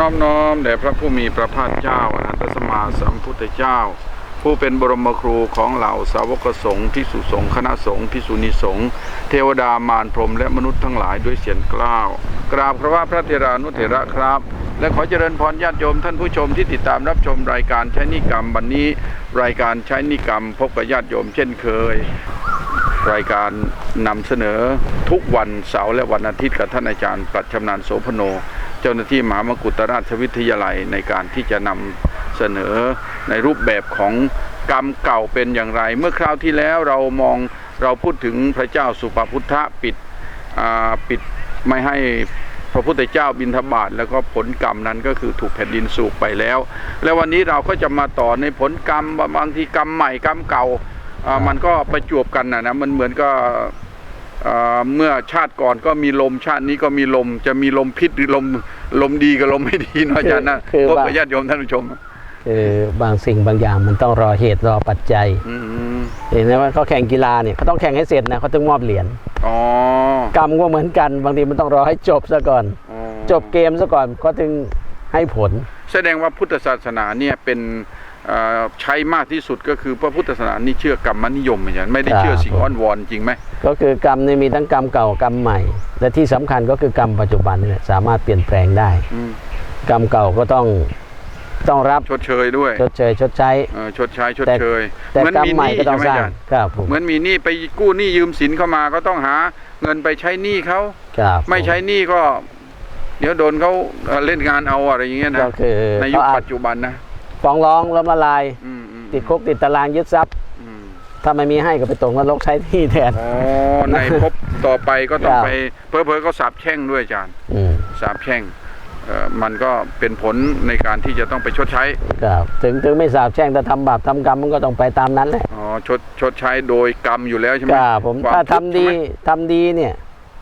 น้อมน้อมแด่พระผู้มีพระภาคเจ้าอรหันตสมาสัมพุทธเจ้า ผู้เป็นบรมครูของเหล่าสาวกสงฆ์พิสุสงฆ์คณะสงฆ์พิสุณีสงฆ์เทวดามารพรมและมนุษย์ทั้งหลายด้วยเสียงกล้าว กราบพระว่าพระเทรานุเถระครับ และขอเจริญพรญาติโยมท่านผู้ชมที่ติดตามรับชมรายการใช้นิกรรมวันนี้ รายการใช้นิกรรมพบกับญาติโยมเช่นเคยรายการนำเสนอทุกวันเสาร์และวันอาทิตย์กับท่านอาจารย์ปรัชชำนาญโสพโน เจ้าหน้าที่มหามกุฏราชวิทยาลัยในการที่จะนำเสนอในรูปแบบของกรรมเก่าเป็นอย่างไร เมื่อคราวที่แล้วเรามองเราพูดถึงพระเจ้าสุปพุทธะปิดปิดไม่ให้พระพุทธเจ้าบินทบาทแล้วก็ผลกรรมนั้นก็คือถูกแผ่นดินสูบไปแล้ว แล้ววันนี้เราก็จะมาต่อในผลกรรมบางทีกรรมใหม่กรรมเก่ามันก็ประจวบกันนะนะมันเหมือนก็ เมื่อชาติก่อนก็มีลมชาตินี้ก็มีลม จะมีลมพิษหรือลมลมดีกับลมไม่ดีเนาะอาจารย์นะคือพบว่ากับญาติโยมท่านผู้ชมคือบางสิ่งบางอย่างมันต้องรอเหตุรอปัจจัยอืมเห็นไหมว่าเขาแข่งกีฬาเนี่ยเขาต้องแข่งให้เสร็จนะเขาต้องมอบเหรียญอ๋อกรรมก็เหมือนกัน บางทีมันต้องรอให้จบซะก่อนอ๋อจบเกมซะก่อนเขาถึงให้ผล แสดงว่าพุทธศาสนาเนี่ยเป็นอ่า ใช้มากที่สุดก็คือพระพุทธศาสนานี่เชื่อกรรมนิยมอาจารย์ไม่ได้เชื่อครับสิ่งอ้อนวอนจริงไหมก็คือกรรมเนี่ยมีทั้งกรรมเก่ากรรมใหม่ และที่สำคัญก็คือกรรมปัจจุบันนี่แหละสามารถเปลี่ยนแปลงได้อืมกรรมเก่าก็ต้องต้องรับชดเชยด้วยชดเชยชดใช้เออชดใช้ชดแต่เชยแต่เหมือนกรรมมีใหม่หนี้ก็ต้องใช่ไหมสร้างอาจารย์ครับผมเหมือนมีหนี้ไปกู้หนี้ยืมสินเข้ามาก็ต้องหาเงินไปใช้หนี้เขาครับไม่ใช้หนี้ก็ เดี๋ยวโดนเขาเอ่อเล่นงานเอาอะไรอย่างเงี้ยนะก็คือในยุคเขาอาจปัจจุบันนะ ฟ้องร้องล้มละลาย อืมอืมติดคุกติดตารางยึดทรัพย์ อืมถ้าไม่มีให้ก็ไปตกนรกใช้ที่แทน อ๋อในภพต่อไปก็ต้องครับไปเพอเพอๆก็สาบแช่งด้วยอาจารย์อืมสาบแช่งเอ่อมันก็เป็นผลในการที่จะต้องไปชดใช้ ครับถึงถึงไม่สาบแช่งแต่ทำบาปทำกรรมมันก็ต้องไปตามนั้นแหละอ๋อชดชดใช้โดยกรรมอยู่แล้วใช่ไหมครับผมควถ้าทุทำกข์ดีใช่ไหมทำดีเนี่ย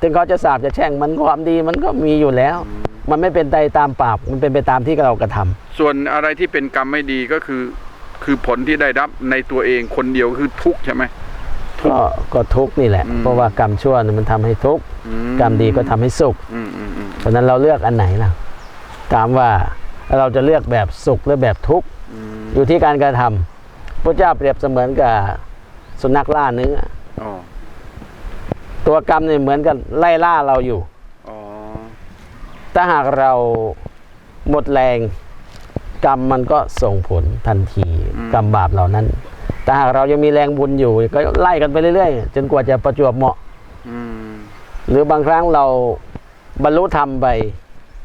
ถึงเขาจะสาบจะแช่งมันความดีมันก็มีอยู่แล้ว มันไม่เป็นไปตามบาปมันเป็นไปตามที่เรากระทำส่วนอะไรที่เป็นกรรมไม่ดีก็คือ คือผลที่ได้รับในตัวเองคนเดียวคือทุกข์ใช่ไหมทุกก็ข์ก็ทุกข์นี่แหละอืมเพราะว่ากรรมชั่วเนี่ยมันทำให้ทุกข์อืกรรมดีก็ทำให้สุขอืมอืมอืมเพราะฉะนั้นเราเลือกอันไหนล่ะถามว่าเราจะเลือกแบบสุขหรือแบบทุกข์อืมอยู่ที่การกระทำพระเจ้าเปรียบเสมือนกับสุนัขล่าเนื้ออ๋อตัวกรรมเนี่ยเหมือนกับไล่ล่าเราอยู่อ๋อ ถ้าหากเราหมดแรงกรรมมันก็ส่งผลทันทีกรรมบาปเหล่านั้น แต่หากเรายังมีแรงบุญอยู่ ก็ไล่กันไปเรื่อยๆ จนกว่าจะประจวบเหมาะอืมหรือบางครั้งเราบรรลุธรรมไป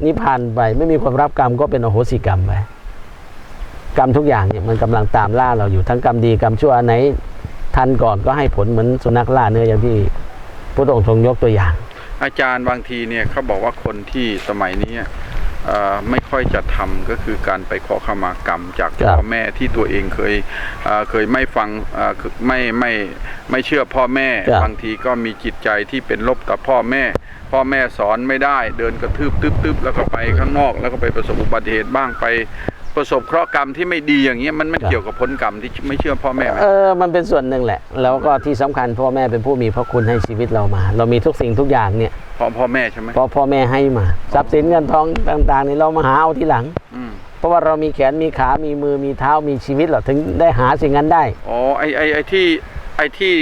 นิพพานไป ไม่มีความรับกรรมก็เป็นอโหสิกรรมไปกรรมทุกอย่างเนี่ยมันกำลังตามล่าเราอยู่ทั้งกรรมดีกรรมชั่วอันไหนทันก่อนก็ให้ผลเหมือนสุนัขล่าเนื้ออย่างที่พระองค์ทรงยกตัวอย่าง อาจารย์บางทีเนี่ยเขาบอกว่าคนที่สมัยนี้เอ่อไม่ค่อยจะทำก็คือการไปขอขมากรรม จากครับพ่อแม่ที่ตัวเองเคยเอ่อเคยไม่ฟังเอ่อคือไม่ไม่ไม่เชื่อพ่อแม่ครับบางทีก็มีจิตใจที่เป็นลบกับพ่อแม่ พ่อแม่สอนไม่ได้ เดินกระทืบตึบตึบแล้วก็ไปข้างนอก แล้วก็ไปประสบอุบัติเหตุบ้างไป ประสบเคราะห์กรรมที่ไม่ดีอย่างเงี้ยมันไม่เกี่ยวกับผลกรรมที่ไม่เชื่อพ่อแม่ไหมเออมันเป็นส่วนหนึ่งแหละ แล้วก็ที่สำคัญพ่อแม่เป็นผู้มีพระคุณให้ชีวิตเรามา เรามีทุกสิ่งทุกอย่างเนี่ยพ่อพ่อแม่ใช่ไหมเพราะพ่อแม่ให้มาทรัพย์สินเงินทองต่างๆนี่เรามาหาเอาทีหลังอืมเพราะว่าเรามีแขนมีขามีมือมีเท้ามีชีวิตเราถึงได้หาสิ่งนั้นได้อ๋อไอไอไอที่ไอที่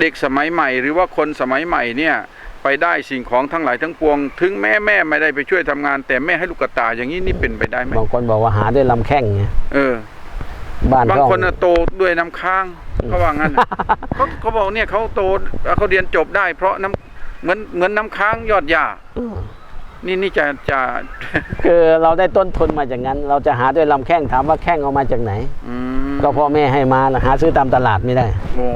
เด็กสมัยใหม่ หรือว่าคนสมัยใหม่เนี่ย ไปได้สิ่งของทั้งหลายทั้งปวง ถึงแม่แม่ไม่ได้ไปช่วยทำงาน แต่แม่ให้ลูกกระตายอย่างนี้นี่เป็นไปได้ไหมบางคนบอกว่าหาด้วยลำแข้งไงเออบ้านบางก็คนน่ะโตด้วยน้ำค้างเขาว่างั้นน่ะเขาเขาบอกเนี่ยเขาโตเขาเรียนจบได้ เพราะน้ำเหมือนเหมือนน้ำค้างยอดหญ้าอืม นี่นี่จะจะ คือเราได้ต้นทุนมาจากนั้น เราจะหาด้วยลำแข้งถามว่าแข้งเอามาจากไหน อืมก็พ่อแม่ให้มาล่ะหาซื้อตามตลาดไม่ได้ โอ้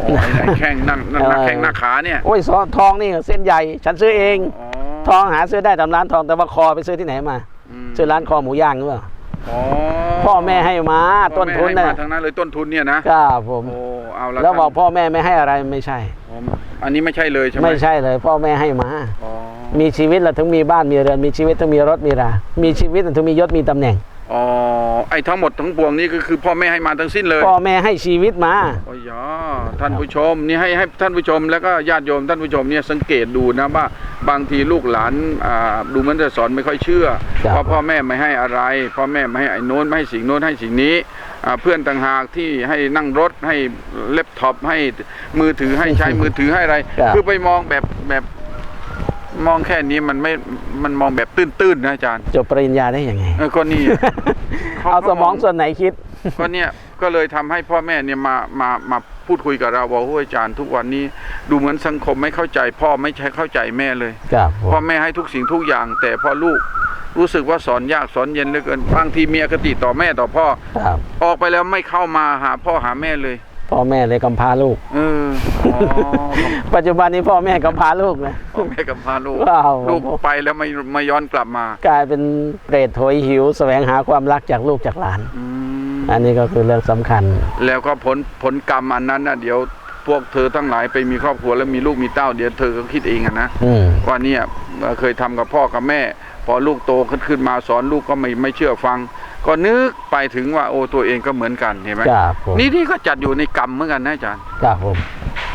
ไอ้ไหนแข้งนั่งนั่งนั่งเออแข้งหน้าขาเนี่ยโอ้ยซอทองนี่เส้นใหญ่ ฉันซื้อเอง อ๋อทองหาซื้อได้ตามร้านทองแต่ว่าคอไปซื้อที่ไหนมามซื้อร้านคอหมูย่างหรือเปล่าอ๋อพ่อแม่ให้มาพ่อต้นแม่ทุนให้น่ะมาทั้งนั้นเลยต้นทุนเนี่ยนะครับผม โอ้เอาละแล้วบอกท่านพ่อแม่ไม่ให้อะไรไม่ใช่อ๋ออันนี้ไม่ใช่เลยใช่ไหมไม่ใช่เลย พ่อแม่ให้มา อ๋อ มีชีวิตเราถึงมีบ้านมีเรือนมีชีวิตถึงมีรถมีรา มีชีวิตถึงมียศมีตำแหน่งอ๋อไอ้ทั้งหมดทั้งปวงนี่ก็คือพ่อแม่ให้มาทั้งสิ้นเลยพ่อแม่ให้ชีวิตมาโอ้ยอ๋อท่านผู้ชมนี่ให้ให้ท่านผู้ชม แล้วก็ญาติโยมท่านผู้ชมเนี่ยสังเกตดูนะว่าบางทีลูกหลานอ่าดูเหมือนจะสอนไม่ค่อยเชื่อครับเพราะพ่อแม่ไม่ให้อะไร พ่อแม่ไม่ให้ไอ้โน้นไม่ให้สิ่งโน้นให้สิ่งนี้อ่าเพื่อนต่างหากที่ให้นั่งรถให้เล็บท็อปให้มือถือให้ใช้มือถือให้อะไรครับคือไปมองแบบแบบ มองแค่นี้มันไม่ มันมองแบบตื้นๆนะอาจารย์ จบปริญญาได้ยังไงเออก็นี่ เขาเอาสมองเขามองส่วนไหนคิด ก็เนี่ยก็เลยทำให้พ่อแม่เนี่ยมามามาพูดคุยกับเราว่าโอ้ยอาจารย์ทุกวันนี้ดูเหมือนสังคมไม่เข้าใจ พ่อไม่ใช่เข้าใจแม่เลยครับผมพ่อแม่ให้ทุกสิ่งทุกอย่าง แต่พอลูกรู้สึกว่าสอนยากสอนเย็นเหลือเกินบางทีมีอคติต่อแม่ต่อพ่อครับออกไปแล้วไม่เข้ามาหาพ่อหาแม่เลย พ่อแม่เลยกำพร้าลูก เอออ๋อปัจจุบันนี้พ่อแม่กำพร้าลูกนะ พ่อแม่กับพาลูกว้าว ลูกไปแล้วไม่ไม่ย้อนกลับมากลายเป็นเปรตโถยหิวแสวงหาความรักจากลูกจากหลาน อืมอันนี้ก็คือเรื่องสำคัญ แล้วก็ผลผลกรรมอันนั้นนะเดี๋ยวพวกเธอทั้งหลายไปมีครอบครัวแล้วมีลูกมีเต้าเดี๋ยวเธอก็คิดเองอะนะ อืม ว่าเนี่ยเอ่อเคยทำกับพ่อกับแม่ พอลูกโตขึ้นขึ้นมาสอนลูกก็ไม่ไม่เชื่อฟัง ก็นึกไปถึงว่าโอ้ตัวเองก็เหมือนกันเห็นไหมครับผมนี่ที่ก็จัดอยู่ในกรรมเหมือนกันนะอาจารย์ครับผม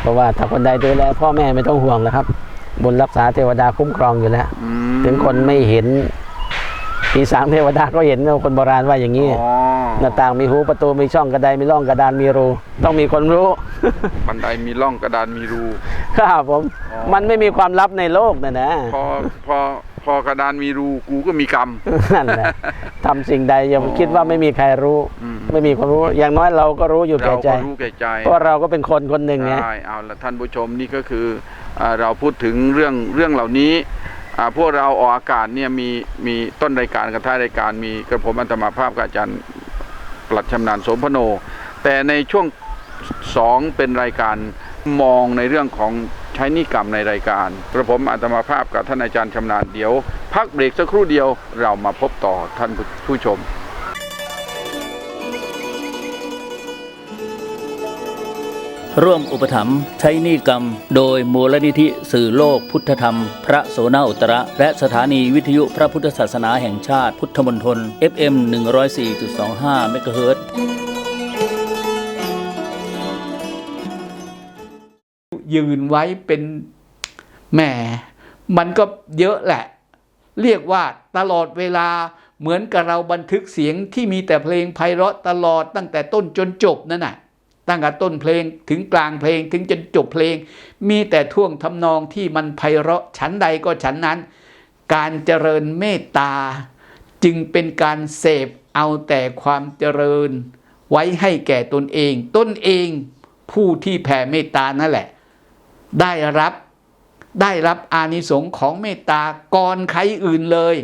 เพราะว่าถ้าคนใดดูแลพ่อแม่ไม่ต้องห่วงแล้วครับบุญรักษาเทวดาคุ้มครองอยู่แล้ว อืมถึงคนไม่เห็นปีสางเทวดาก็เห็นนะคนโบราณว่าอย่างนี้ อ๋อหน้าต่างมีหูประตูมีช่องกระไดมีร่องกระดานมีรู ต้องมีคนรู้ บันไดมีร่องกระดานมีรู ครับผม อ๋อ มันไม่มีความลับในโลกนะนะ พอพอ พอกระดานมีรูกูก็มีกรรมนั่นแหละทำสิ่งใดอย่าอ๋อคิดว่าไม่มีใครรู้อืมไม่มีคนรู้ อย่างน้อยเราก็รู้อยู่แก่เราใจก็รู้แก่ใจเพราะเราก็เป็นคนคนหนึ่งไงใช่เอาละท่านผู้ชมนี่ก็คืออ่าเราพูดถึงเรื่องเรื่องเหล่านี้อ่าพวกเราออกอากาศเนี่ยมีมีต้นรายการกับท้ายรายการมีกระผมอัตมาภาพกับอาจารย์ปลัดชำนาญสมพโน แต่ในช่วงสองเป็นรายการมองในเรื่องของใช้นิกรรมในรายการกระผมอัตมาภาพกับท่านอาจารย์ชำนาญเดี๋ยว พักเบรกสักครู่เดียวเรามาพบต่อท่านผู้ชมร่วมอุปถัมภ์ใช้นี้กรรม โดยมูลนิธิสื่อโลกพุทธธรรม พระโสนาอุตระ และสถานีวิทยุพระพุทธศาสนาแห่งชาติพุทธมณฑล FM 104.25เมกะเฮิรตซ์ ยืนไว้เป็นแหมมันก็เยอะแหละ เรียกว่าตลอดเวลาเหมือนกับเราบันทึกเสียงที่มีแต่เพลงไพเราะตลอดตั้งแต่ต้นจนจบนั่นน่ะตั้งแต่ต้นเพลงถึงกลางเพลงถึงจนจบเพลง มีแต่ท่วงทำนองที่มันไพเราะฉันใดก็ฉันนั้น การเจริญเมตตา จึงเป็นการเสพเอาแต่ความเจริญ ไว้ให้แก่ตนเอง ตนเองผู้ที่แผ่เมตตานั่นแหละ ได้รับได้รับอานิสงส์ของเมตตาก่อนใครอื่นเลย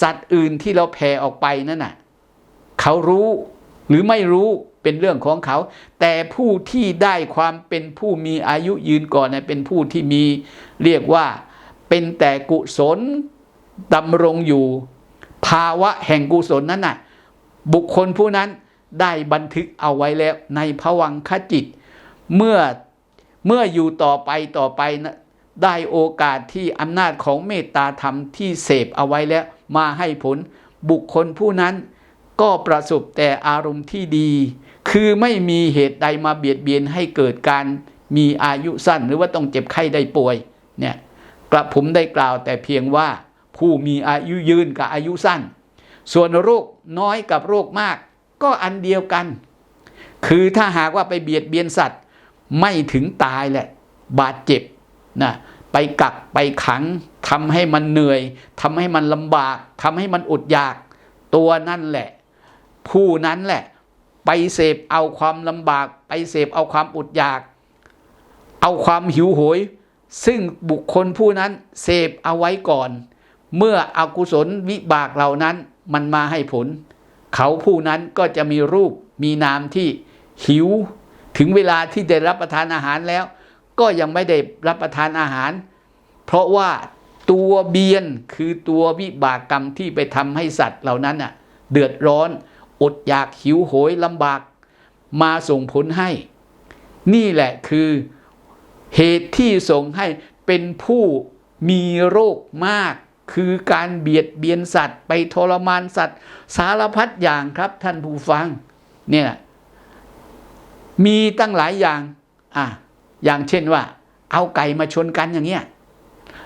สัตว์อื่นที่เราแผ่ออกไปนั่นน่ะเขารู้หรือไม่รู้เป็นเรื่องของเขา แต่ผู้ที่ได้ความเป็นผู้มีอายุยืนก่อนนะเป็นผู้ที่มีเรียกว่าเป็นแต่กุศลดำรงอยู่ ภาวะแห่งกุศลนั้นน่ะบุคคลผู้นั้นได้บันทึกเอาไว้แล้วในภวังคจิต เมื่อ เมื่ออยู่ต่อไปต่อไปนะได้โอกาสที่อำนาจของเมตตาธรรมที่เสพเอาไว้แล้วมาให้ผลบุคคลผู้นั้นก็ประสบแต่อารมณ์ที่ดี คือไม่มีเหตุใดมาเบียดเบียนให้เกิดการมีอายุสั้นหรือว่าต้องเจ็บไข้ได้ป่วยเนี่ยกระผมได้กล่าวแต่เพียงว่าผู้มีอายุยืนกับอายุสั้น ส่วนโรคน้อยกับโรคมาก ก็อันเดียวกัน คือถ้าหากว่าไปเบียดเบียนสัตว์ ไม่ถึงตายแหละ บาดเจ็บนะไปกักไปขังทำให้มันเหนื่อยทำให้มันลำบากทำให้มันอดอยาก ตัวนั่นแหละ ผู้นั้นแหละ ไปเสพเอาความลำบาก ไปเสพเอาความอดอยาก เอาความหิวโหย ซึ่งบุคคลผู้นั้นเสพเอาไว้ก่อน เมื่ออกุศลวิบากเหล่านั้นมันมาให้ผล เขาผู้นั้นก็จะมีรูปมีนามที่หิว ถึงเวลาที่ได้รับประทานอาหารแล้ว ก็ยังไม่ได้รับประทานอาหาร เพราะว่าตัวเบียนคือตัววิบากกรรมที่ไปทำให้สัตว์เหล่านั้นน่ะเดือดร้อน อดอยากหิวโหยลำบาก มาส่งผลให้ นี่แหละคือเหตุที่ส่งให้เป็นผู้มีโรคมาก คือการเบียดเบียนสัตว์ ไปทรมานสัตว์ สารพัดอย่างครับท่านผู้ฟัง เนี่ย มีตั้งหลายอย่างอะอย่างเช่นว่า เอาไก่มาชนกันอย่างเงี้ย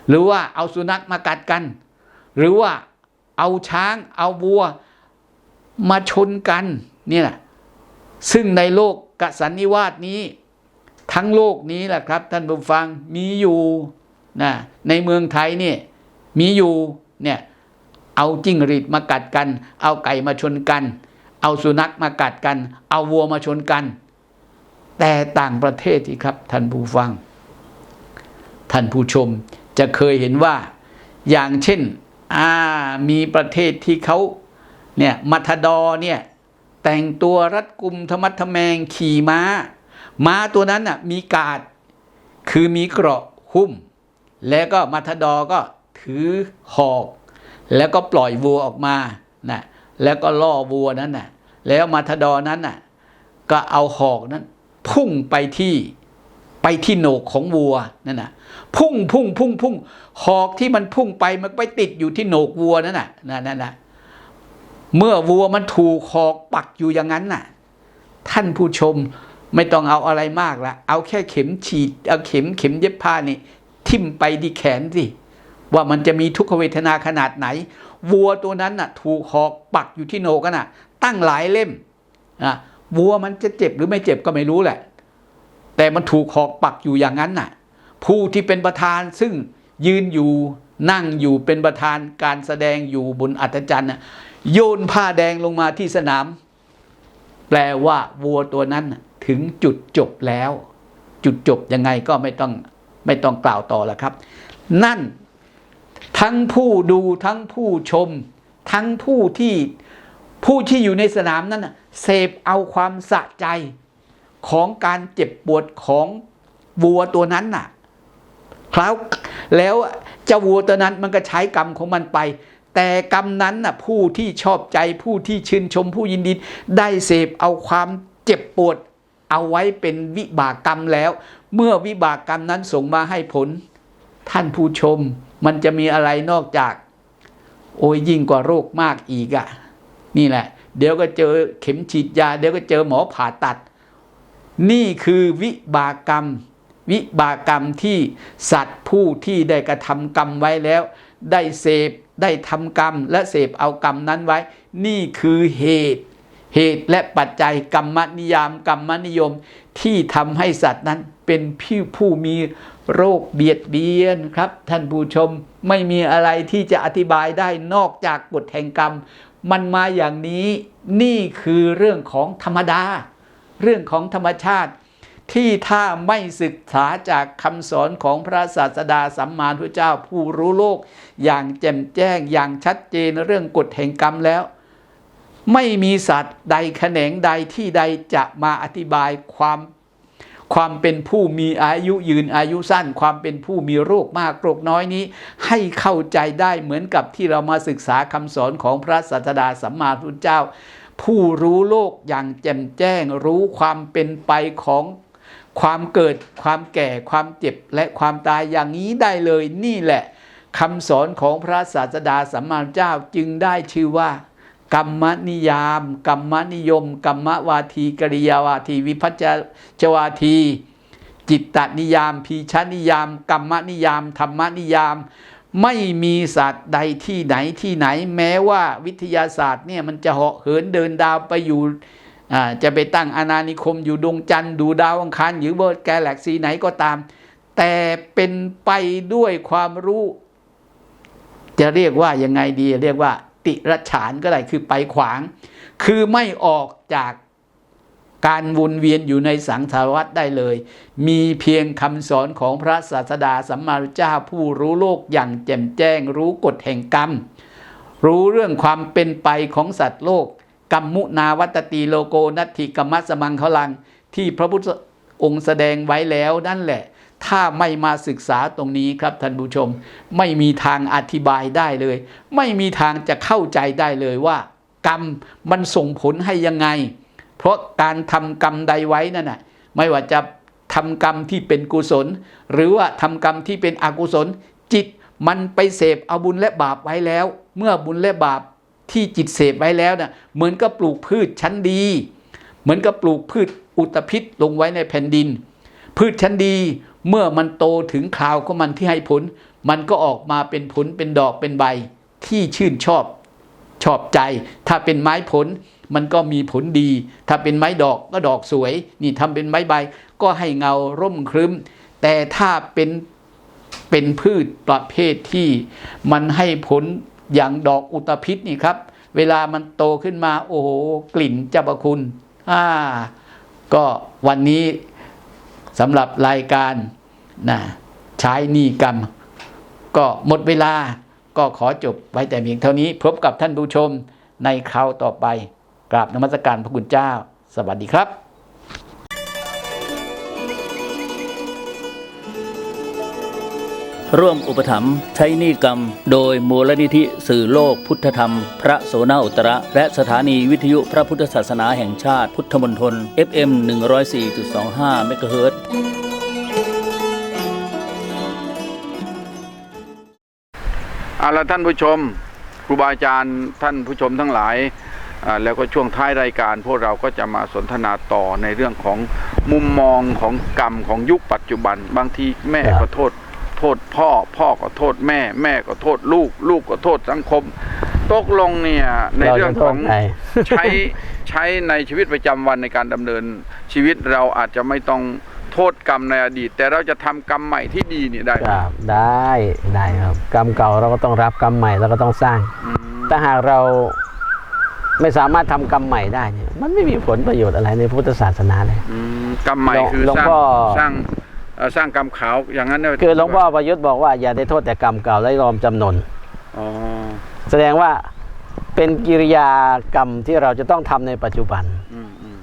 หรือว่าเอาสุนัขมากัดกัน หรือว่าเอาช้างเอาวัวมาชนกันเนี่ยนะซึ่งในโลกกสันนิวาสนี้ ทั้งโลกนี้แหละครับ ท่านผู้ฟังมีอยู่นะในเมืองไทยเนี่ยมีอยู่เนี่ยเอาจิ้งหรีดมากัดกัน เอาไก่มาชนกัน เอาสุนัขมากัดกัน เอาวัวมาชนกัน แต่ต่างประเทศที่ครับ ท่านผู้ฟัง ท่านผู้ชมจะเคยเห็นว่าอย่างเช่นอ่ามีประเทศที่เขาเนี่ยมัทดอร์เนี่ยแต่งตัวรัดกุมธรรมัทแมงขี่ม้า ม้าตัวนั้นน่ะมีกาด คือมีเกราะหุ้ม แล้วก็มัทดอร์ก็ถือหอก แล้วก็ปล่อยวัวออกมานะแล้วก็ล่อวัวนั้นน่ะแล้วมัทดอร์นั้นน่ะก็เอาหอกนั้น พุ่งไปที่ไปที่โหนกของวัวนั่นน่ะพุ่งพุ่งพุ่งพุ่งหอกที่มันพุ่งไปมันไปติดอยู่ที่โหนกวัวนั่นน่ะนั่นนั่นน่ะเมื่อวัวมันถูกหอกปักอยู่อย่างนั้นน่ะ ท่านผู้ชมไม่ต้องเอาอะไรมากละเอาแค่เข็มฉีดเอาเข็มเข็มเย็บผ้านี่ ทิ่มไปที่แขนสิว่ามันจะมีทุกขเวทนาขนาดไหน วัวตัวนั้นน่ะ ถูกหอกปักอยู่ที่โหนกนน่ะ ตั้งหลายเล่มอะ วัวมันจะเจ็บหรือไม่เจ็บก็ไม่รู้แหละ แต่มันถูกหอกปักอยู่อย่างนั้นน่ะ ผู้ที่เป็นประธานซึ่งยืนอยู่นั่งอยู่เป็นประธานการแสดงอยู่บนอัศจรรย์น่ะโยนผ้าแดงลงมาที่สนาม แปลว่าวัวตัวนั้นถึงจุดจบแล้ว จุดจบยังไงก็ไม่ต้องไม่ต้องกล่าวต่อแล้วครับ นั่นทั้งผู้ดูทั้งผู้ชม ทั้งผู้ที่ผู้ที่อยู่ในสนามนั้นน่ะ เสพเอาความสะใจของการเจ็บปวดของวัวตัวนั้นน่ะแล้วแล้วเจ้าวัวตัวนั้นมันก็ใช้กรรมของมันไป แต่กรรมนั้นน่ะผู้ที่ชอบใจผู้ที่ชื่นชมผู้ยินดีได้เสพเอาความเจ็บปวด เอาไว้เป็นวิบากกรรมแล้ว เมื่อวิบากกรรมนั้นส่งมาให้ผล ท่านผู้ชมมันจะมีอะไรนอกจาก โอ้ยยิ่งกว่าโรคมากอีกอะ่ะ นี่แหละ เดี๋ยวก็เจอเข็มฉีดยา เดี๋ยวก็เจอหมอผ่าตัด นี่คือวิบากกรรม วิบากกรรมที่สัตว์ผู้ที่ได้กระทำกรรมไว้แล้ว ได้เสพได้ทำกรรม และเสพเอากรรมนั้นไว้ นี่คือเหตุ เหตุและปัจจัยกรรมนิยามกรรมนิยมที่ทำให้สัตว์นั้นเป็นผู้ผู้มีโรคเบียดเบียนครับ ท่านผู้ชมไม่มีอะไรที่จะอธิบายได้นอกจากกฎแห่งกรรม มันมาอย่างนี้นี่คือเรื่องของธรรมดา เรื่องของธรรมชาติ ที่ถ้าไม่ศึกษาจากคำสอนของพระศาสดาสัมมาพุเจ้าผู้รู้โลก อย่างแจ่มแจ้งอย่างชัดเจนเรื่องกฎแห่งกรรมแล้ว ไม่มีสัตว์ใดแขนงใดที่ใดจะมาอธิบายความ ความเป็นผู้มีอายุยืนอายุสั้น ความเป็นผู้มีโรคมากโรคน้อยนี้ ให้เข้าใจได้เหมือนกับที่เรามาศึกษาคำสอนของพระศาสดาสัมมาพุทธเจ้า ผู้รู้โลกอย่างแจ่มแจ้ง รู้ความเป็นไปของความเกิดความแก่ความเจ็บและความตายอย่างนี้ได้เลยนี่แหละคำสอนของพระศาสดาสัมมาเจ้าจึงได้ชื่อว่า กรรมนิยามกรรมนิยมกรรมวาทีกริยาวาที วิพัชจวาที จิตตนิยามพีชนิยามกรรมนิยามธรรมนิยาม ไม่มีศาสตร์ใดที่ไหนที่ไหน แม้ว่าวิทยาศาสตร์เนี่ยมันจะเหาะเหินเดินดาวไปอยู่จะไปตั้งอาณานิคมอยู่ดวงจันทร์ดูดาวอังคารหรือเบิร์ดแกแล็กซีไหนก็ตาม แต่เป็นไปด้วยความรู้ จะเรียกว่ายังไงดีเรียกว่า ติรฉานก็ได้คือไปขวาง คือไม่ออกจากการวนเวียนอยู่ในสังสารวัฏได้เลย มีเพียงคำสอนของพระศาสดาสัมมาสัมพุทธเจ้าผู้รู้โลกอย่างแจ่มแจ้ง รู้กฎแห่งกรรม รู้เรื่องความเป็นไปของสัตว์โลกกรรมุนาวัตตีโลโกนัตถิกรรมะสมังคลัง ที่พระพุทธองค์แสดงไว้แล้วนั่นแหละ ถ้าไม่มาศึกษาตรงนี้ครับท่านผู้ชม ไม่มีทางอธิบายได้เลย ไม่มีทางจะเข้าใจได้เลยว่า กรรมมันส่งผลให้ยังไง เพราะการทำกรรมใดไว้นั่นน่ะไม่ว่าจะทำกรรมที่เป็นกุศล หรือว่าทำกรรมที่เป็นอกุศล จิตมันไปเสพเอาบุญและบาปไว้แล้ว เมื่อบุญและบาปที่จิตเสพไว้แล้วน่ะเหมือนกับปลูกพืชชั้นดี เหมือนกับปลูกพืชอุตภิษลงไว้ในแผ่นดิน พืชชั้นดีเมื่อมันโตถึงคราวของมันที่ให้ผล มันก็ออกมาเป็นผลเป็นดอกเป็นใบที่ชื่นชอบชอบใจ ถ้าเป็นไม้ผลมันก็มีผลดี ถ้าเป็นไม้ดอกก็ดอกสวย นี่ทำเป็นไม้ใบ ก็ให้เงาร่มครึ้ม แต่ถ้าเป็นเป็นพืชประเภทที่มันให้ผลอย่างดอกอุตภิษนี่ครับ เวลามันโตขึ้นมาโอ้โหกลิ่นเจ้าประคุณ อ่า ก็วันนี้ สำหรับรายการนะใช้หนี่กรรม ก็หมดเวลาก็ขอจบไว้แต่เพียงเท่านี้พบกับท่านผู้ชมในคราวต่อไป กราบนมัสการพระคุณเจ้า สวัสดีครับ ร่วมอุปถัมภ์ใช้หนี้กรรม โดยมูลนิธิสื่อโลกพุทธธรรม พระโสนาอุตระ และสถานีวิทยุพระพุทธศาสนาแห่งชาติพุทธมณฑล FM 104.25เมกะเฮิรตซ์เอาละท่านผู้ชมครูบาอาจารย์ท่านผู้ชมทั้งหลายอ่าแล้วก็ช่วงท้ายรายการ พวกเราก็จะมาสนทนาต่อในเรื่องของมุมมองของกรรมของยุคปัจจุบัน บางทีแม่ครับก็โทษ โทษพ่อ พ่อก็โทษแม่ แม่ก็โทษลูก ลูกก็โทษสังคม ตกลงเนี่ยในเราเรื่อจะงโทขอษงใครใช้ใช้ในชีวิตประจำวันในการดำเนินชีวิตเราอาจจะไม่ต้องโทษกรรมในอดีต แต่เราจะทำกรรมใหม่ที่ดีเนี่ยได้ไหมครับได้ได้ครับ กรรมเก่าเราก็ต้องรับกรรมใหม่เราก็ต้องสร้างอืมถ้าหากเราไม่สามารถทำกรรมใหม่ได้เนี่ยมันไม่มีผลประโยชน์อะไรในพุทธศาสนาเลยอืมกรรมใหม่คือหลวงสร้างพ่อสร้างเอ่อ สร้างกรรมขาวอย่างนั้นเนี่ยคือหลวงพ่อประยุทธ์บอกว่าอย่าได้โทษแต่กรรมเก่าและยอมจำนนอ๋อแสดงว่าเป็นกิริยากรรมที่เราจะต้องทำในปัจจุบันอืมอืม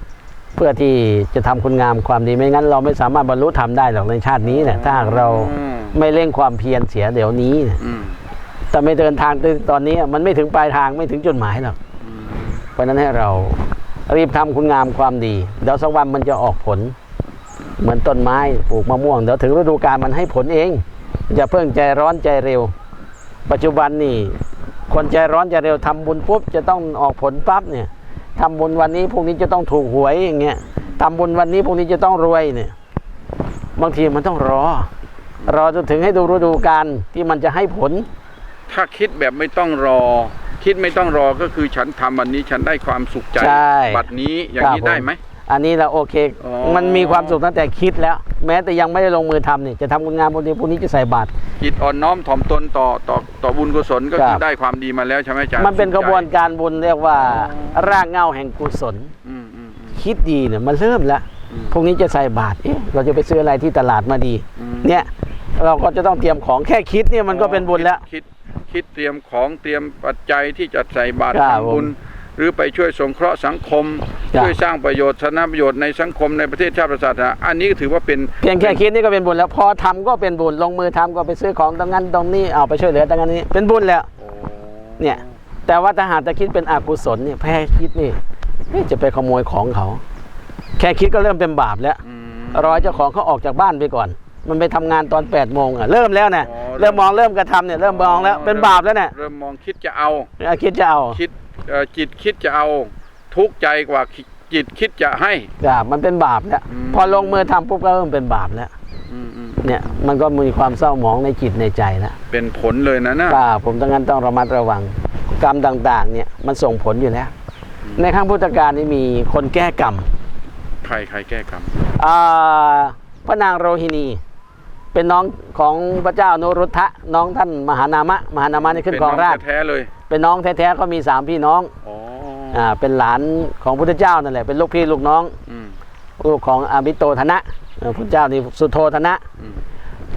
เพื่อที่จะทำคุณงามความดีไม่งั้น เราไม่สามารถบรรลุธรรมได้หรอกในชาตินี้เนี่ยถ้าหากเราอืมไม่เร่งความเพียรเสียเดี๋ยวนี้เนี่ยอืมแต่ไม่เดินทางถึงตอนนี้มันไม่ถึงปลายทางไม่ถึงจุดหมายหรอกอืมเพราะฉะนั้นให้เรารีบทำคุณงามความดีเดี๋ยวสักวันมันจะออกผล เหมือนต้นไม้ปลูกมะม่วงเดี๋ยวถึงฤดูกาลมันให้ผลเองอย่าเพิ่งใจร้อนใจเร็ว ปัจจุบันนี่คนใจร้อนใจเร็วทำบุญปุ๊บจะต้องออกผลปั๊บเนี่ยทำบุญวันนี้พรุ่งนี้จะต้องถูกหวยอย่างเงี้ยทำบุญวันนี้พรุ่งนี้จะต้องรวยเนี่ย บางทีมันต้องรอ รอจนถึงให้ดูฤดูกาลที่มันจะให้ผล ถ้าคิดแบบไม่ต้องรอ คิดไม่ต้องรอก็คือฉันทำวันนี้ฉันได้ความสุขใจใช่บัดนี้อย่างนี้ครับผมได้ไหม อันนี้เราโอเค อ๋อ มันมีความสุขตั้งแต่คิดแล้ว แม้แต่ยังไม่ได้ลงมือทำนี่จะทำคุณงามพรุ่งนี้พรุ่งนี้จะใส่บาตร จิตอ่อนน้อมถ่อมตนต่อต่อต่อบุญกุศลก็ครับคือได้ความดีมาแล้วใช่ไหมอาจารย์มันเป็นกระบวนการบุญเรียกว่าอ๋อรากเหง้าแห่งกุศล อืมอืมอืม คิดดีเนี่ยมันเริ่มแล้วอืมพรุ่งนี้จะใส่บาตรเอ๊ะเราจะไปซื้ออะไรที่ตลาดมาดี อืม เนี่ยเราก็จะต้องเตรียมของแค่คิดเนี่ยมันก็เป็นบุญแล้ว คิดคิดเตรียมของเตรียมปัจจัยที่จะใส่บาตรครับทำบุญ หรือไปช่วยสงเคราะห์สังคมครับช่วยสร้างประโยชน์สาธารณประโยชน์ในสังคมในประเทศชาติศาสนาอันนี้ก็ถือว่าเป็นเพียงแค่คิดนี่ก็เป็นบุญแล้วพอทำก็เป็นบุญลงมือทำก็ไปซื้อของตรงนั้นตรงนี้เอาไปช่วยเหลือตรงนั้นนี้เป็นบุญแล้วโอ้เนี่ยแต่ว่าถ้าหากจะคิดเป็นอกุศลเนี่ยแพ้คิดนี่เอ๊ะจะไปขโมยของเขา แค่คิดก็เริ่มเป็นบาปแล้วอืมรอเจ้าของเขาออกจากบ้านไปก่อน มันไปทำงานตอน8ปดโมงอะเริ่มแล้วเนี่ยอ๋อเริ่มมองเริ่มกระทำเนี่ยเริ่มมองแล้วเป็นบาปแล้วเนี่ยเริ่มมองคิดจะเอาคิดจะเอาคิดเอ่อ จิตคิดจะเอาทุกข์ใจกว่าคิดจิตคิดจะให้บาปมันเป็นบาปแล้วอืมพอลงมือทำปุ๊บก็เริ่มเป็นบาปแล้วอืมอืมเนี่ยมันก็มีความเศร้าหมองในจิตในใจแล้วเป็นผลเลยนะนะบาปผมต้องงั้นต้องระมัดระวัง กรรมต่าง ๆ เนี่ยมันส่งผลอยู่แล้วในครั้งพุทธกาลนี่มีคนแก้กรรมใครใครแก้กรรมอ่าพระนางโรฮินี เป็นน้องของพระเจ้านุรุทธะน้องท่านมหานามะ มหานามะนี่ขึ้นเป็นครองราชแท้ๆเลย เป็นน้องแท้ๆก็มีสามพี่น้องอ๋ออ่าเป็นหลานของพุทธเจ้านั่นแหละเป็นลูกพี่ลูกน้องอืมลูกของอามิโตธนะเอ่อพุทธเจ้านี่สุโธธนะ อืม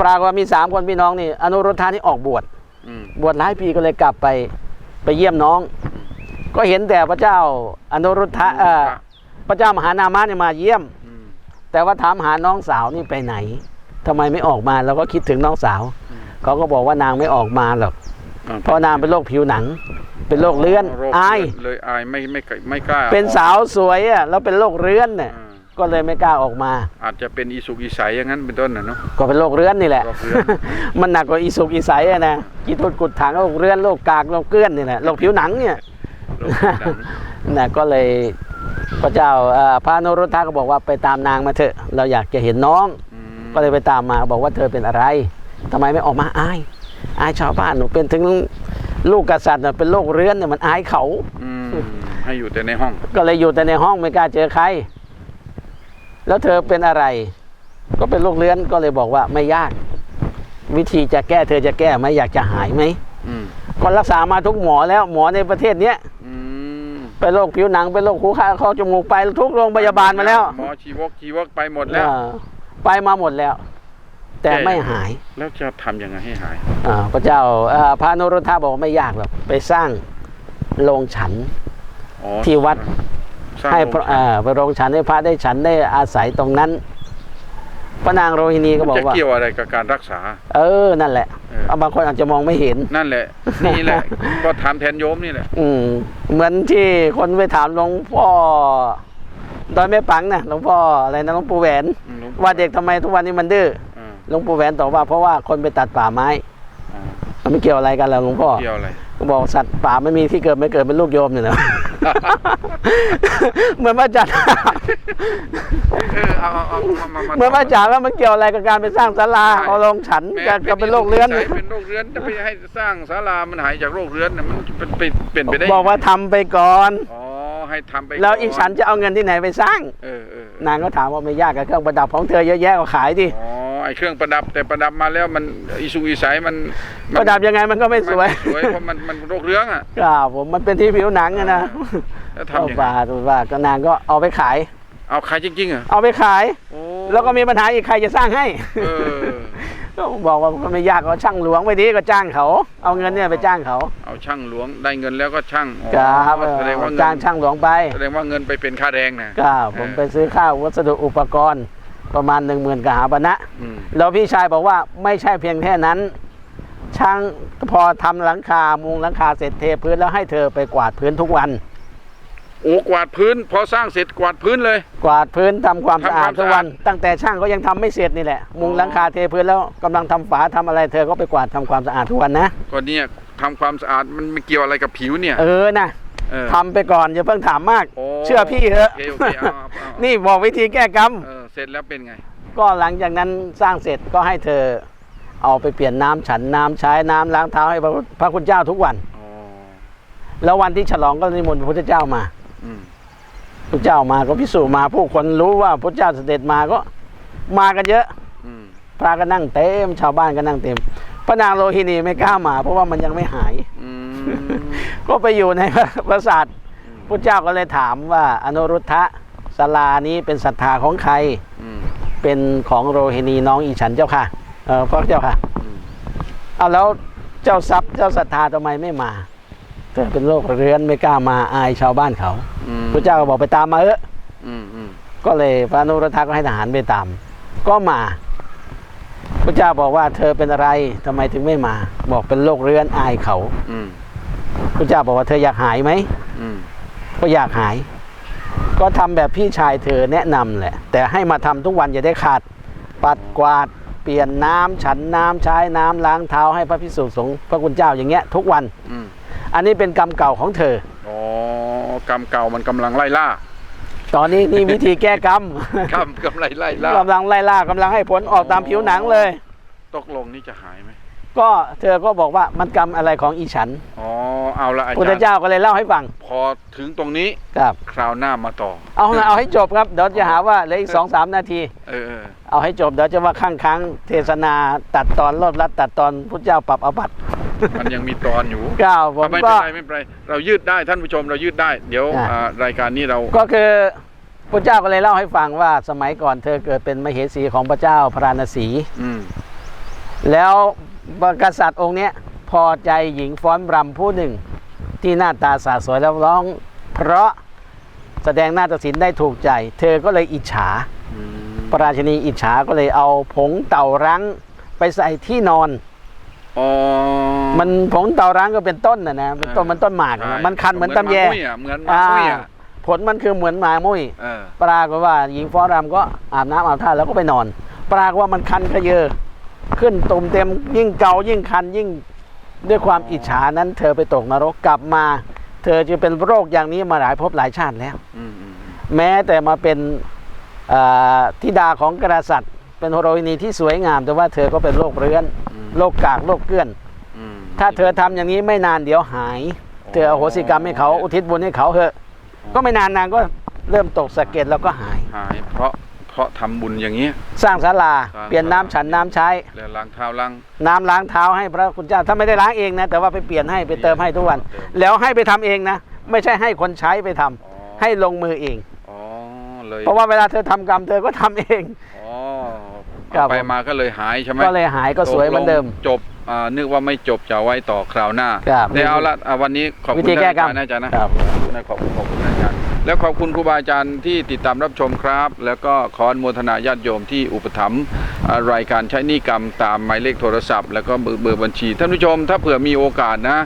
ปรากฏว่ามีสามคนพี่น้องนี่อนุรุทธานี่ออกบวช อืมบวชหลายปีก็เลยกลับไปไปเยี่ยมน้อง ก็เห็นแต่พระเจ้าอนุรุทธะเอ่อพระเจ้ามหานามะเนี่ยมาเยี่ยม อืมแต่ว่าถามหาน้องสาวนี่ไปไหนทำไมไม่ออกมาเราก็คิดถึงน้องสาวเขาก็บอกว่านางไม่ออกมาหรอกอ่ เพราะนางเป็นโรคผิวหนัง เป็นโรคเลื้อนโรคอาย เลยอายไม่ไม่ไม่กล้าเป็นสาวสวยอะแล้วเป็นโรคเรื้อนเนี่ยอ่าก็เลยไม่กล้าออกมา อาจจะเป็นอีสุกอีใสอย่างนั้นเป็นต้นนะเนาะก็เป็นโรคเรื้อนนี่แหละโรคเรื้อนมันหนักกว่าอีสุกอีใสอะนะกีทุดกุดถังโรคเรื้อนโรคกากโรคเกลื้อนนี่แหละโรคผิวหนังเนี่ยโรคผิวหนังนะก็เลยพระเจ้าเอ่อพระนรุทธะก็บอกว่าไปตามนางมาเถอะ เราอยากจะเห็นน้องอืมก็เลยไปตามมาบอกว่าเธอเป็นอะไรทำไมไม่ออกมาอาย อายชาวบ้านหนูเป็นถึงลูกกษัตริย์น่ะเป็นโรคเรื้อนเนี่ยมันอายเขาอืมให้อยู่แต่ในห้อง ก็เลยอยู่แต่ในห้องไม่กล้าเจอใคร แล้วเธอเป็นอะไร ก็เป็นโรคเรื้อนก็เลยบอกว่าไม่ยาก วิธีจะแก้เธอจะแก้ไหมอยากจะหายไหมอืมก็รักษามาทุกหมอแล้วหมอในประเทศเนี้ยอืมเป็นโรคผิวหนังเป็นโรคหูขาคอจมูกไปทุกโรงพยาบาลมาแล้วหมอชีวกชีวกไปหมดแล้วอ่าไปมาหมดแล้ว แต่ไม่หาย แล้วจะทำยังไงให้หายอ่าพระเจ้าอ่าพระนรุทธะบอกว่าไม่ยากหรอกไปสร้างโรงฉันอ๋อที่วัดสร้างให้โรงพระฉันอ่าไปโรงฉันให้พระได้ฉันได้อาศัยตรงนั้นพระนางโรฮินีก็มันบอกจะว่าเกี่ยวอะไรกับการรักษา เออนั่นแหละเออเอาบางคนอาจจะมองไม่เห็นนั่นแหละ นี่แหละ ก็ถามแทนโยมนี่แหละ อืมเหมือนที่คนไปถามหลวงพ่อดอยแม่ปังนะหลวงพ่ออะไรนะหลวงปู่แหวนอืมหลวงว่าเด็กทำไมทุกวันนี้มันดื้ออ่า หลวงปู่แหวนตอบว่าเพราะว่าคนไปตัดป่าไม้อ่ามันไม่เกี่ยวอะไรกันแล้วหลวงพ่อเกี่ยวอะไรก็บอกสัตว์ป่าไม่มีที่เกิดไม่เกิดเป็นลูกโยมเนี่ยนะเหมือนพระอาจารย์เออเอาเอาเอามามามาเหมือนพระอาจารย์ว่ามันเกี่ยวอะไรกับการไปสร้างศาลาเอาลงฉันแม้กับกับเป็นโรคเรื้อนสายเป็นโรคเรื้อนจะไปให้สร้างศาลามันหายจากโรคเรื้อนน่ะมันเป็นเป็นเป็นไปได้บอกว่าทำไปก่อนอ๋อให้ทำไปแล้วนอีฉันจะเอาเงินที่ไหนไปสร้างเออเออนางก็ถามว่าไม่ยากกับเครื่องประดับของเธอเยอะแยะก็ขายดิอ๋อ ไอเครื่องประดับแต่ประดับมาแล้วมันอีสุอีสายมันมันประดับยังไงมันก็ไม่สวยมันไม่สวยเพราะมันมันโรคเรื้องอะครับผมมันเป็นที่ผิวหนังอะนะแล้วก็ทำยังไงบาทบาทก็นางก็เอาไปขาย เอาขายจริงๆเหรอะเอาไปขายโอ้แล้วก็มีปัญหาอีกใครจะสร้างให้เออก็บอกว่าก็ไม่ยากก็ช่างหลวงไปดีก็จ้างเขา เอาเงินเนี่ยไปจ้างเขา เอาช่างหลวงได้เงินแล้วก็ช่างอ๋อครับแสดงว่าเงิจ้างนช่างหลวงไปแสดงว่าเงินไปเป็นค่าแรงนะก็ผมไปซื้อข้าววัสดุอุปกรณ์ ประมาณหนึ่งหมื่นกหาปณะนะอืมแล้วพี่ชายบอกว่าไม่ใช่เพียงแค่นั้น ช่างพอทำหลังคามุงหลังคาเสร็จเทพื้นแล้วให้เธอไปกวาดพื้นทุกวันโอ้กวาดพื้น พอสร้างเสร็จกวาดพื้นเลย กวาดพื้นทำความสะอาดทำความทุกวันสะอาดตั้งแต่ช่างก็ยังทำไม่เสร็จนี่แหละ มุงหลังคาเทพื้นแล้วกำลังทำฝาทำอะไรเธอก็ไปกวาดทำความสะอาดทุกวันนะก็เนี่ยทำความสะอาดมันไม่เกี่ยวอะไรกับผิวเนี่ย เออนะเออทำไปก่อนอย่าเพิ่งถามมากโอ้เชื่อพี่เถอะโอเคโอเคเอาเอาเอานี่บอกวิธีแก้กรรมเออเส ร็จแล้วเป็นไง ก็หลังจากนั้นสร้างเสร็จก็ให้เธอเอาไปเปลี่ยนน้ำฉันน้ำใช้น้ำล้างเท้าให้พระพระคุณเจ้าทุกวัน อ๋อ แล้ววันที่ฉลองก็นิมนต์พระพุทธเจ้ามาอืม พระเจ้ามาก็พิสูจน์มาผู้คนรู้ว่าพระเจ้าเสด็จมาก็มากันเยอะ อืม พระก็นั่งเต็มชาวบ้านก็นั่งเต็มพระนางโลหินีไม่กล้ามา เพราะว่ามันยังไม่หาย อืม ก็ไปอยู่ใน ปราสาทพระเจ้าก็เลยถามว่าอนุรุทธะ ศาลานี้เป็นศรัทธาของใคร อืมเป็นของโรหินีน้องอีฉันเจ้าค่ะเออพระเจ้าค่ะอืมเอาแล้วเจ้าทรัพย์เจ้าศรัทธาทำไมไม่มาเธอเป็นโรคเรื้อนไม่กล้ามาอายชาวบ้านเขา อืมพระเจ้าก็บอกไปตามมาเอออืมอืมก็เลยพระอนุรุทธะก็ให้ทหารไปตาม ก็มา พระเจ้าบอกว่าเธอเป็นอะไรทำไมถึงไม่มา บอกเป็นโรคเรื้อนอายเขา อืมพระเจ้าบอกว่าเธออยากหายไหม อืมก็อยากหาย ก็ทำแบบพี่ชายเธอแนะนำแหละ แต่ให้มาทำทุกวันอย่าได้ขาด ปัดกวาด เปลี่ยนน้ำฉันน้ำใช้น้ำล้างเท้าให้พระพิสุสงฆ์พระคุณเจ้าอย่างเงี้ย ทุกวันอืมอันนี้เป็นกรรมเก่าของเธออ๋อกรรมเก่ามันกำลังไล่ล่า ตอนนี้นี่วิธีแก้กรรมกรรมกำลังไล่ล่ากำลังไล่ล่ากำลังให้ผลออกตามผิวหนังเลย ตกลงนี่จะหายไหม ก็เธอก็บอกว่ามันกรรมอะไรของอีฉันอ๋อเอาละอาพุทธจารย์เจ้าก็เลยเล่าให้ฟังพอถึงตรงนี้ครับ คราวหน้ามาต่อ เอานะเอาให้จบครับเดี๋ยวจะหาว่าเหลืออีกสองสามนาที เออเออเอาให้จบเดี๋ยวจะว่าข้างค้างเทศนาตัดตอนรอบรัดตัดตอนพุทธเจ้าปรับอบัตมันยังมีตอนอยู่ก้าวผมไม่ก็เป็นไรไม่เป็นไรเรายืดได้ท่านผู้ชมเรายืดได้ เดี๋ยวอะอ่ารายการนี้เรา ก็คือพระเจ้าก็เลยเล่าให้ฟังว่าสมัยก่อนเธอเกิดเป็นมเหสีของพระเจ้าพระราณสี อืมแล้ว กษัตริย์องค์เนี้ยพอใจหญิงฟ้อนรำผู้หนึ่ง ที่หน้าตาสาสวยแล้วร้อง เพราะแสดงหน้าตัดสินได้ถูกใจ เธอก็เลยอิจฉาอืมพระราชินีอิจฉาก็เลยเอาผงเต่ารั้งไปใส่ที่นอนอ๋อมันผงเต่ารั้งก็เป็นต้นนะนะเป็นต้นเออมันต้นหมากใช่นะมันคันเหมือนตำแยเหมือนหมามุ้ยอะเหมือนหมาอ่ามุ้ยอะผลมันคือเหมือนหมามุ้ยเออปรากฏว่าหญิงฟ้อนรำก็อาบน้ำอาบท่าแล้วก็ไปนอน ปรากฏว่ามันคันขยเยอ ขึ้นตุ่มเต็มยิ่งเกายิ่งคันยิ่งด้วยความอิจฉานั้นเธอไปตกนรกกลับมา เธอจะเป็นโรคอย่างนี้มาหลายภพหลายชาติแล้วอืมอืมอืมแม้แต่มาเป็นเอ่อธิดาของกษัตริย์ เป็นโรฮินีที่สวยงาม แต่ว่าเธอก็เป็นโรคเรื้อนอืมโรคกากโรคเกลื่อนอืมถ้าเธอทำอย่างนี้ไม่นานเดี๋ยวหาย เธออโหสิกรรมให้เขาอุทิศบุญให้เขาเถอะ ก็ไม่นานนางก็เริ่มตกสะเก็ดแล้วก็หายหายเพราะเพ ราะทำบุญอย่างนี้ย สร้างศาลาสร้างเปลี่ยนน้ำฉันน้ำใช้แล้วล้างเท้าล้างน้ำล้างเท้าให้พระคุณเจ้าถ้าไม่ได้ล้างเองนะ แต่ว่าไปเปลี่ยนให้ไปเติมให้ทุกวันเติมแล้วให้ไปทำเองนะ ไม่ใช่ให้คนใช้ไปทำอ๋อให้ลงมือเองอ๋อเลยเพราะว่าเวลาเธอทำกรรมเธอก็ทำเองอ๋อครับไปมาก็เลยหายใช่ไหมก็เลยหายก็สวยเหมือนเดิมตกลงจบอ่านึกว่าไม่จบจะเอาไว้ต่อคราวหน้าครับได้เอาละอ่าวันนี้ขอบวิคุณธีแก้กรรมท่านอาจารย์นะอาจารย์นะครับขอบคุณขอบคุณอาจารย์ แล้วขอบคุณครูบาอาจารย์ที่ติดตามรับชมครับ แล้วก็ขออนุโมทนาญาติโยมที่อุปถัมภ์รายการใช้นี้กรรมตามหมายเลขโทรศัพท์ แล้วก็เบอร์เบือบัญชี ท่านผู้ชม ถ้าเผื่อมีโอกาสนะ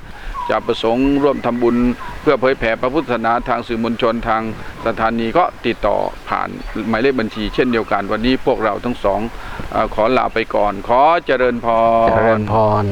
จะประสงค์ร่วมทำบุญ เพื่อเผยแผ่พระพุทธศาสนาทางสื่อมวลชนทางสถานีก็ติดต่อผ่านหมายเลขบัญชีเช่นเดียวกัน วันนี้พวกเราทั้งสองอขอลาไปก่อน ขอเจริญพรเจริญพร